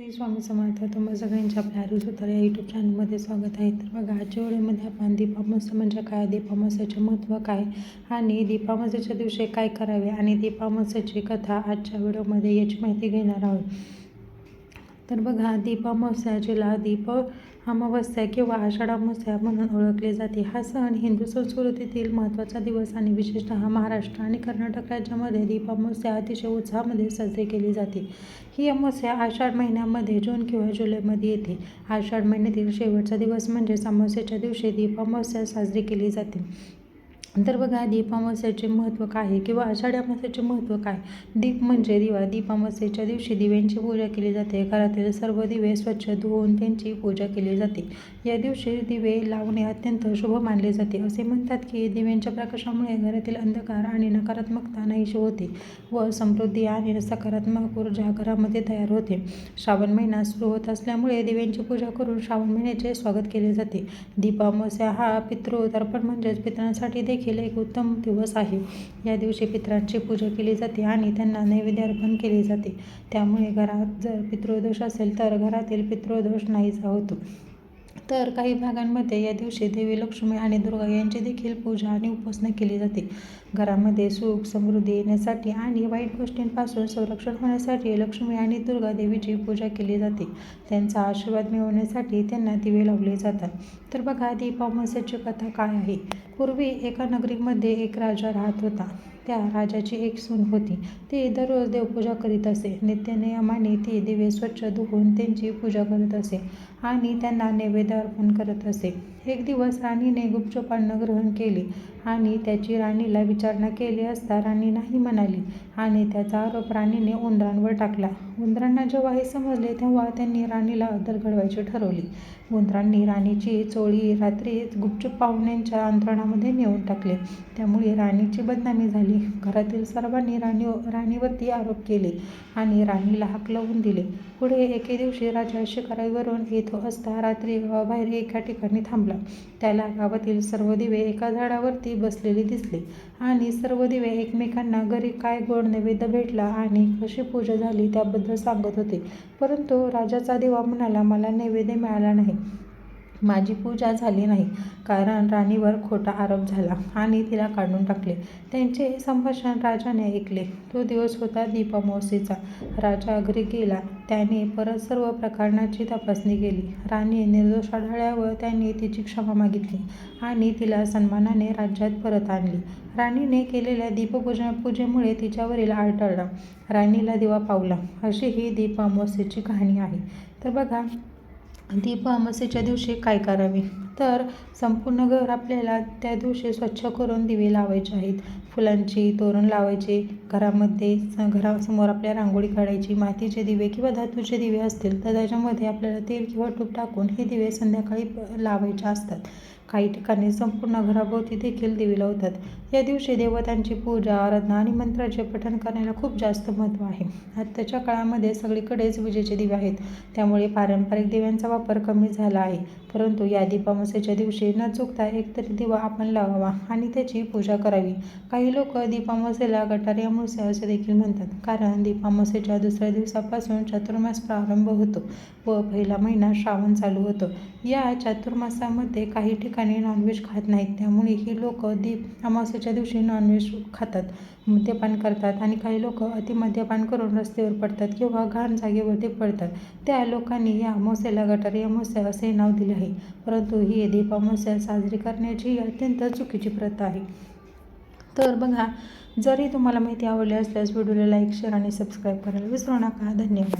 श्री स्वामी समर्थ तुम्हा सगळ्यांच्या आपल्या आरोग्य सुतार या यूट्यूब चॅनलमध्ये स्वागत आहे. तर बघा आजच्या वेळेमध्ये आपण दीपामास्य म्हणजे काय? दीपामस्याचे महत्त्व काय? आणि दीपामस्याच्या दिवशी काय करावे? आणि दीपामस्याची कथा आजच्या व्हिडिओमध्ये याची माहिती घेणार आहोत. तर बघा दीपामावस्या जिला दीप अमावस्या किंवा आषाढ अमावस्या म्हणून ओळखले जाते. हा सण हिंदू संस्कृतीतील महत्त्वाचा दिवस आणि विशेषतः महाराष्ट्र आणि कर्नाटक राज्यामध्ये दीपामस्या अतिशय उत्साहामध्ये साजरी केली जाते. ही अमावस्या आषाढ महिन्यामध्ये जून किंवा जुलैमध्ये येते. आषाढ महिन्यातील शेवटचा दिवस म्हणजेच अमावस्याच्या दिवशी दीपामस्या साजरी केली जाते. तर बघा दीप अमावस्याचे महत्त्व काय आहे किंवा आषाढी अमावस्याचे महत्त्व काय? दीप म्हणजे दिवा. दीपावस्येच्या दिवशी दिव्यांची पूजा केली जाते. घरातील सर्व दिवे स्वच्छ धुवून त्यांची पूजा केली जाते. या दिवशी दिवे लावणे अत्यंत शुभ मानले जाते. असे म्हणतात की दिव्यांच्या प्रकाशामुळे घरातील अंधकार आणि नकारात्मकता नाहीशी होते व समृद्धी आणि सकारात्मक ऊर्जा घरामध्ये तयार होते. श्रावण महिना सुरू होत असल्यामुळे दिव्यांची पूजा करून श्रावण महिन्याचे स्वागत केले जाते. दीप अमावस्या हा पितृतर्पण म्हणजेच पितरांसाठी देखील देखील एक उत्तम दिवस आहे. या दिवशी पितरांची पूजा केली जाते आणि त्यांना नैवेद्य अर्पण केले जाते. त्यामुळे घरात जर पितृदोष असेल तर घरातील पितृदोष नाहीसा होतो. तर काही भागांमध्ये या दिवशी देवी लक्ष्मी आणि दुर्गा यांची देखील पूजा आणि उपासना केली जाते. घरामध्ये सुख समृद्धी येण्यासाठी आणि वाईट गोष्टींपासून संरक्षण होण्यासाठी लक्ष्मी आणि दुर्गा देवीची पूजा केली जाते. त्यांचा आशीर्वाद मिळवण्यासाठी त्यांना दिवे लावले जातात. तर बघा दीपामास्याची कथा काय आहे? पूर्वी एका नगरीमध्ये एक राजा राहत होता. त्या राजाची एक सून होती. ती दररोज देवपूजा करीत असे. नित्यनियमाने ती दिवे स्वच्छ धुवून त्यांची पूजा करत असे आणि त्यांना नैवेद्य अर्पण करत असे. एक दिवस राणीने गुपचूप ग्रहण केले आणि त्याची राणीला विचारणा केली असता राणी नाही म्हणाली आणि त्याचा आरोप राणीने उंदरांवर टाकला. उंदरांना जेव्हा हे समजले तेव्हा त्यांनी राणीला अदल घडवायची ठरवली. उंदरांनी राणीची चोळी रात्री गुपचूप पाहुण्यांच्या अंतरणामध्ये नेऊन टाकले. त्यामुळे राणीची बदनामी झाली. घरातील सर्वांनी राणी राणीवरती आरोप केले आणि राणीला हाकलवून दिले. पुढे एके दिवशी राजा शिकारीवरून येत असता रात्री गावाबाहेर एका ठिकाणी थांबला. त्याला गावातील सर्व दिवे एका झाडावरती बसलेले दिसले आणि सर्व दिवे एकमेकांना घरी काय गोड नैवेद्य भेटला आणि कशी पूजा झाली त्याबद्दल सांगत होते. परंतु राजाचा दिवा म्हणाला मला नैवेद्य मिळाला नाही. माझी पूजा झाली नाही. कारण राणीवर खोटा आरोप झाला आणि तिला काढून टाकले. त्यांचे हे संभाषण राजाने ऐकले. तो दिवस होता दीपामावशीचा राजा घरी गेला. त्याने परत सर्व प्रकरणाची तपासणी केली. राणी निर्दोष आढळल्यावर त्यांनी तिची क्षमा मागितली आणि तिला सन्मानाने राज्यात परत आणली. राणीने केलेल्या दीपपूजा पूजेमुळे तिच्यावरील आढळला राणीला दिवा पावला. अशी ही दीपामावस्येची कहाणी आहे. तर बघा दीप अमावस्येच्या दिवशी काय करावे? तर संपूर्ण घर आपल्याला त्या दिवशी स्वच्छ करून दिवे लावायचे आहेत. फुलांची तोरण लावायचे घरामध्ये घरासमोर आपल्या रांगोळी काढायची मातीचे दिवे किंवा धातूचे दिवे असतील तर त्याच्यामध्ये आपल्याला तेल किंवा तूप टाकून हे दिवे संध्याकाळी लावायचे असतात. काही ठिकाणी संपूर्ण घराभोवती देखील दिवे लावतात. या दिवशी देवतांची पूजा आराधना आणि मंत्राचे पठण करण्याला खूप जास्त महत्त्व आहे. आत्ताच्या काळामध्ये सगळीकडेच विजेचे दिवे आहेत. त्यामुळे पारंपरिक दिव्यांचा वापर कमी झाला आहे. परंतु या दीपामसेच्या दिवशी न चुकता एकतरी दिवा आपण लावावा आणि त्याची पूजा करावी. काही लोक दीपामसेला गटारी अमावस्या असे देखील म्हणतात. कारण दीपामासेच्या दुसऱ्या दिवसापासून चातुर्मास प्रारंभ होतो व पहिला महिना श्रावण चालू होतो. या चातुर्मासामध्ये काही ठिकाणी नॉनव्हेज खात नाहीत. त्यामुळे ही लोक दीप अमावस्येच्या दिवशी नॉनव्हेज खातात. मद्यपान करतात आणि काही लोक अतिमद्यपान करून रस्त्यावर पडतात किंवा घाण जागेवरती पडतात. त्या लोकांनी या अमावस्येला गटारी अमावस्या असे नाव दिले आहे. परंतु ही दीप अमावस्या साजरी करण्याची अत्यंत चुकीची प्रथा आहे. तर बघा जरी तुम्हाला माहिती आवडली असल्यास व्हिडिओला लाईक शेअर आणि सबस्क्राईब करायला विसरू नका. धन्यवाद.